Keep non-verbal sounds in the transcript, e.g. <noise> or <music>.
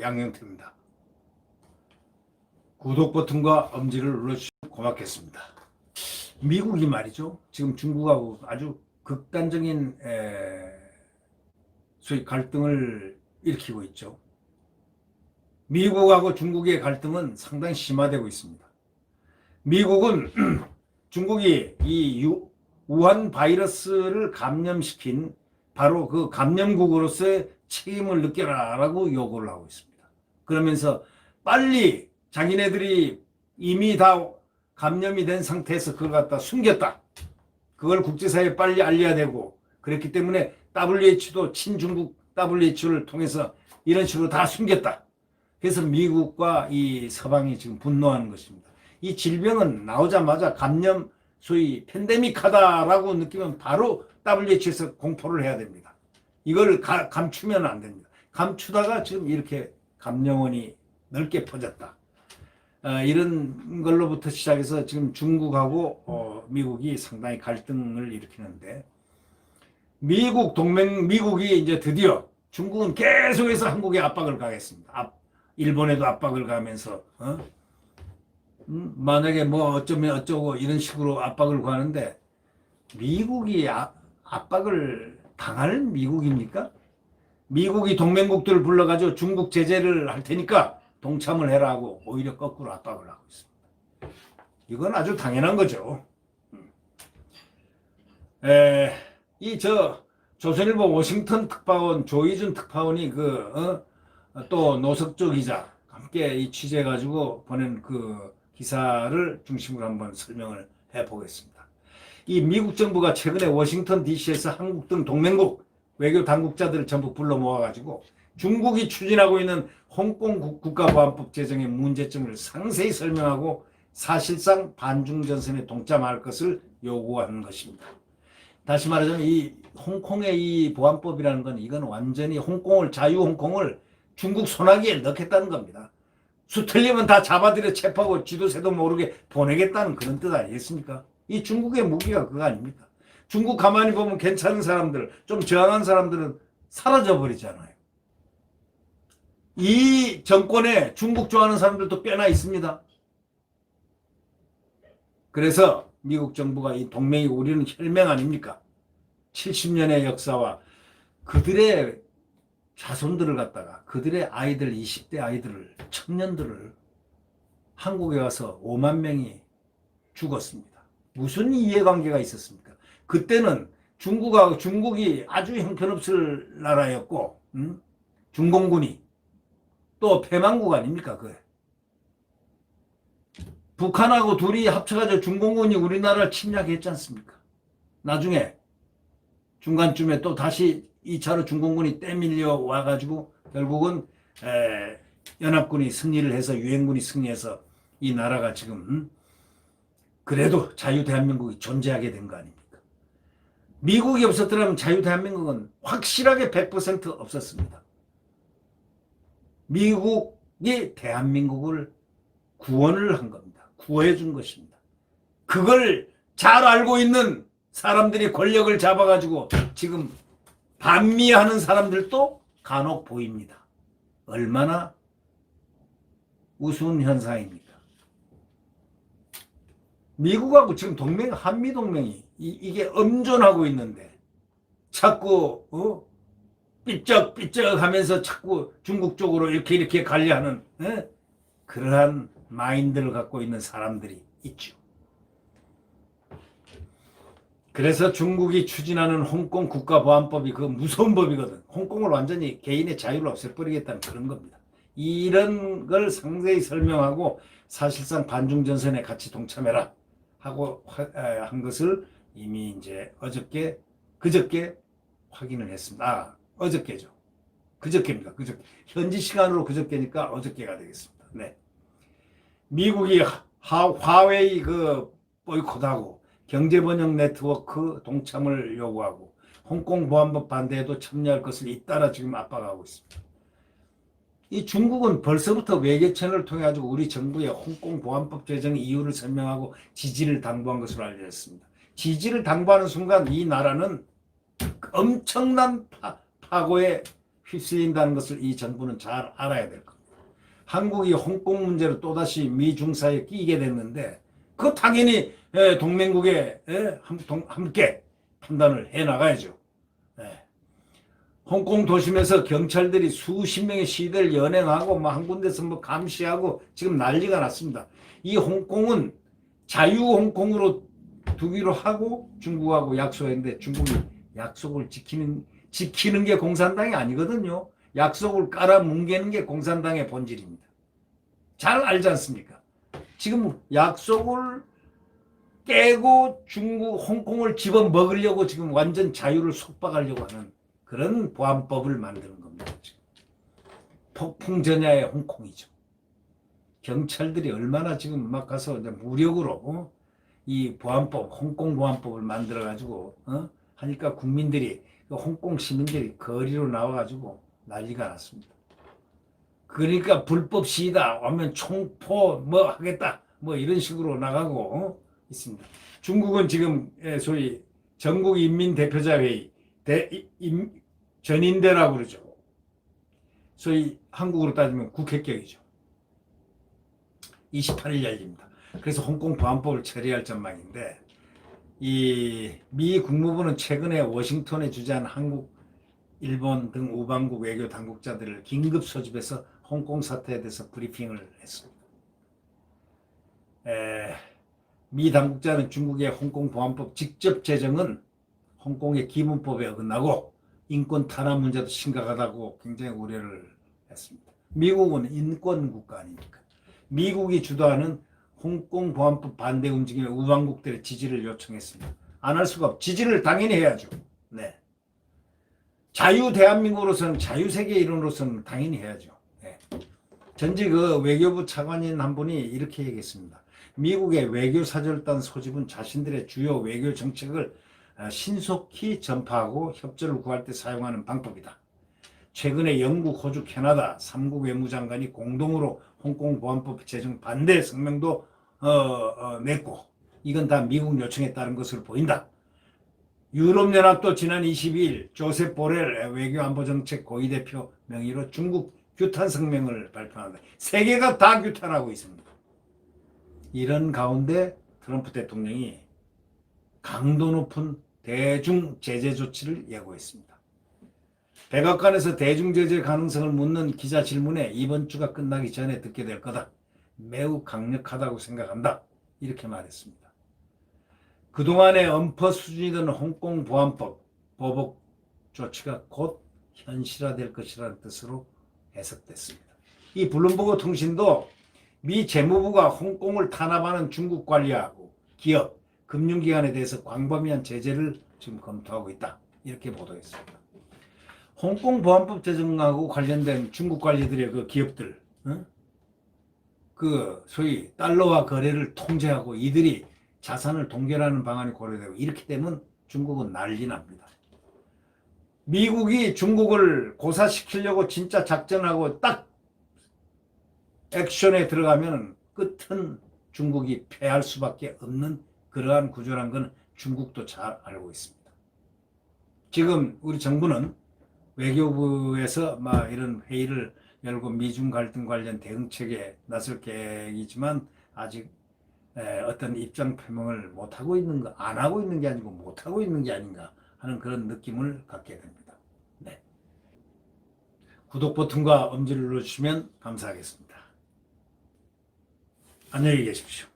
양영태입니다. 구독 버튼과 엄지를 눌러주시면 고맙겠습니다. 미국이 말이죠. 지금 중국하고 아주 극단적인 에, 소위 갈등을 일으키고 있죠. 미국하고 중국의 갈등은 상당히 심화되고 있습니다. 미국은 <clears throat> 중국이 이 유- 우한 바이러스를 감염시킨 바로 그 감염국으로서의 책임을 느껴라라고 요구를 하고 있습니다. 그러면서 빨리 자기네들이 이미 다 감염이 된 상태에서 그걸 갖다 숨겼다. 그걸 국제사회에 빨리 알려야 되고 그랬기 때문에 WH도 친중국 WHO를 통해서 이런 식으로 다 숨겼다. 그래서 미국과 이 서방이 지금 분노하는 것입니다. 이 질병은 나오자마자 감염 소위 팬데믹하다라고 느끼면 바로 WHO에서 공포를 해야 됩니다. 이걸 가- 감추면 안 됩니다. 감추다가 지금 이렇게 감염원이 넓게 퍼졌다. 어, 이런 걸로부터 시작해서 지금 중국하고 어, 미국이 상당히 갈등을 일으키는데 미국 동맹 미국이 이제 드디어 중국은 계속해서 한국에 압박을 가겠습니다. 압- 일본에도 압박을 가면서 어? 음, 만약에 뭐 어쩌면 어쩌고 이런 식으로 압박을 가는데 미국이 아- 압박을 당할 미국입니까? 미국이 동맹국들을 불러가지고 중국 제재를 할 테니까 동참을 해라 하고 오히려 거꾸로 압박을 하고 있습니다. 이건 아주 당연한 거죠. 이저 조선일보 워싱턴 특파원 조희준 특파원이 그 또 노석조 기자 함께 이 취재해가지고 보낸 그 기사를 중심으로 한번 설명을 해 보겠습니다. 이 미국 정부가 최근에 워싱턴 DC에서 한국 등 동맹국 외교 당국자들을 전부 불러 모아가지고 중국이 추진하고 있는 홍콩 국- 국가보안법 제정의 문제점을 상세히 설명하고 사실상 반중 전선에 동참할 것을 요구하는 것입니다. 다시 말하자면 이 홍콩의 이 보안법이라는 건 이건 완전히 홍콩을 자유 홍콩을 중국 소나기에 넣겠다는 겁니다. 수 틀리면 다 잡아들여 체포하고 지도새도 모르게 보내겠다는 그런 뜻 아니겠습니까? 이 중국의 무기가 그거 아닙니까? 중국 가만히 보면 괜찮은 사람들, 좀 저항한 사람들은 사라져 버리잖아요. 이 정권에 중국 좋아하는 사람들도 꽤나 있습니다. 그래서 미국 정부가 이 동맹이 우리는 혈맹 아닙니까? 70년의 역사와 그들의 자손들을 갖다가 그들의 아이들 20대 아이들을 청년들을 한국에 와서 5만 명이 죽었습니다. 무슨 이해관계가 있었습니까? 그때는 중국하고 중국이 아주 형편없을 나라였고 음? 중공군이 또 패망국 아닙니까? 그 북한하고 둘이 합쳐가지고 중공군이 우리나라를 침략했지 않습니까? 나중에 중간쯤에 또 다시 2차로 중공군이 떼밀려 와가지고 결국은 에, 연합군이 승리를 해서 유엔군이 승리해서 이 나라가 지금 음? 그래도 자유 대한민국이 존재하게 된 거 아닙니까? 미국이 없었더라면 자유 대한민국은 확실하게 100% 없었습니다. 미국이 대한민국을 구원을 한 겁니다. 구해 준 것입니다. 그걸 잘 알고 있는 사람들이 권력을 잡아가지고 지금 반미하는 사람들도 간혹 보입니다. 얼마나 우스운 현상입니까? 미국하고 지금 동맹, 한미 동맹이 이, 게 엄존하고 있는데 자꾸 어? 삐쩍삐쩍 하면서 자꾸 중국 쪽으로 이렇게 이렇게 관리하는 에? 그러한 마인드를 갖고 있는 사람들이 있죠. 그래서 중국이 추진하는 홍콩 국가보안법이 그 무서운 법이거든. 홍콩을 완전히 개인의 자유를 없애버리겠다는 그런 겁니다. 이런 걸 상세히 설명하고 사실상 반중전선에 같이 동참해라 하고 화- 에, 한 것을 이미 이제 어저께 그저께 확인을 했습니다. 아, 어저께죠. 그저께입니다. 그저께. 현지 시간으로 그저께니까 어저께가 되겠습니다. 네. 미국이 하, 화웨이 그 보이콧하고 경제 번영 네트워크 동참을 요구하고 홍콩 보안법 반대에도 참여할 것을 잇따라 지금 압박하고 있습니다. 이 중국은 벌써부터 외교 채널을 통해 가지고 우리 정부의 홍콩 보안법 제정 이유를 설명하고 지지를 당부한 것으로 알려졌습니다. 지지를 당부하는 순간 이 나라는 엄청난 파, 파고에 휩쓸린다는 것을 이 정부는 잘 알아야 될 겁니다. 한국이 홍콩 문제로 또다시 미중 사이에 끼게 됐는데 그 당연히 예, 동맹국에 함께 판단을 해 나가야죠. 예. 홍콩 도심에서 경찰들이 수십 명의 시위대를 연행하고 뭐 한 군데서 뭐 감시하고 지금 난리가 났습니다. 이 홍콩은 자유 홍콩으로 두기로 하고 중국하고 약속했는데 중국이 약속을 지키는 지키는 게 공산당이 아니거든요. 약속을 깔아뭉개는 게 공산당의 본질입니다. 잘 알지 않습니까? 지금 약속을 깨고 중국, 홍콩을 집어 먹으려고 지금 완전 자유를 속박하려고 하는 그런 보안법을 만드는 겁니다. 폭풍전야의 홍콩이죠. 경찰들이 얼마나 지금 막 가서 무력으로 어? 이 보안법, 홍콩 보안법을 만들어 가지고 어? 하니까 국민들이 그 홍콩 시민들이 거리로 나와 가지고 난리가 났습니다. 그러니까 불법 시위다 하면 총포 뭐 하겠다 뭐 이런 식으로 나가고 어? 있습니다. 중국은 지금 예, 소위 전국 인민 대표자 회의 대, 이- 임- 전인대라고 그러죠. 소위 한국으로 따지면 국회격이죠. 28일 열립니다. 그래서 홍콩 보안법을 처리할 전망인데 이 미 국무부는 최근에 워싱턴에 주재한 한국, 일본 등 우방국 외교 당국자들을 긴급 소집해서 홍콩 사태에 대해서 브리핑을 했습니다. 에, 미 당국자는 중국의 홍콩 보안법 직접 제정은 홍콩의 기본법에 어긋나고 인권 탄압 문제도 심각하다고 굉장히 우려를 했습니다. 미국은 인권 국가 아닙니까? 미국이 주도하는 홍콩 보안법 반대 움직임의 우방국들의 지지를 요청했습니다. 안 할 수가 없. 지지를 당연히 해야죠. 네. 자유 대한민국으로서는 자유 세계 일원으로서는 당연히 해야죠. 네. 전직 그 외교부 차관인 한 분이 이렇게 얘기했습니다. 미국의 외교 사절단 소집은 자신들의 주요 외교 정책을 어, 신속히 전파하고 협조를 구할 때 사용하는 방법이다. 최근에 영국, 호주, 캐나다 3국 외무장관이 공동으로 홍콩 보안법 제정 반대 성명도 어, 어, 냈고 이건 다 미국 요청에 따른 것으로 보인다. 유럽연합도 지난 22일 조셉 보렐 외교안보정책 고위대표 명의로 중국 규탄 성명을 발표한다. 세계가 다 규탄하고 있습니다. 이런 가운데 트럼프 대통령이 강도 높은 대중 제재 조치를 예고했습니다. 백악관에서 대중 제재 가능성을 묻는 기자 질문에 이번 주가 끝나기 전에 듣게 될 거다. 매우 강력하다고 생각한다. 이렇게 말했습니다. 그동안의 엄포 수준이던 홍콩 보안법 보복 조치가 곧 현실화될 것이라는 뜻으로 해석됐습니다. 이 블룸버그 통신도 미 재무부가 홍콩을 탄압하는 중국 관리하고 기업, 금융기관에 대해서 광범위한 제재를 지금 검토하고 있다. 이렇게 보도했습니다. 홍콩 보안법 제정하고 관련된 중국 관리들의 그 기업들, 응? 그 소위 달러와 거래를 통제하고 이들이 자산을 동결하는 방안이 고려되고 이렇게 되면 중국은 난리 납니다. 미국이 중국을 고사시키려고 진짜 작전하고 딱 액션에 들어가면 끝은 중국이 패할 수밖에 없는 그러한 구조란 건 중국도 잘 알고 있습니다. 지금 우리 정부는 외교부에서 막 이런 회의를 열고 미중 갈등 관련 대응책에 나설 계획이지만 아직 에, 어떤 입장 표명을 못 하고 있는 거, 안 하고 있는 게 아니고 못 하고 있는 게 아닌가 하는 그런 느낌을 갖게 됩니다. 네. 구독 버튼과 엄지를 눌러주시면 감사하겠습니다. 안녕히 계십시오.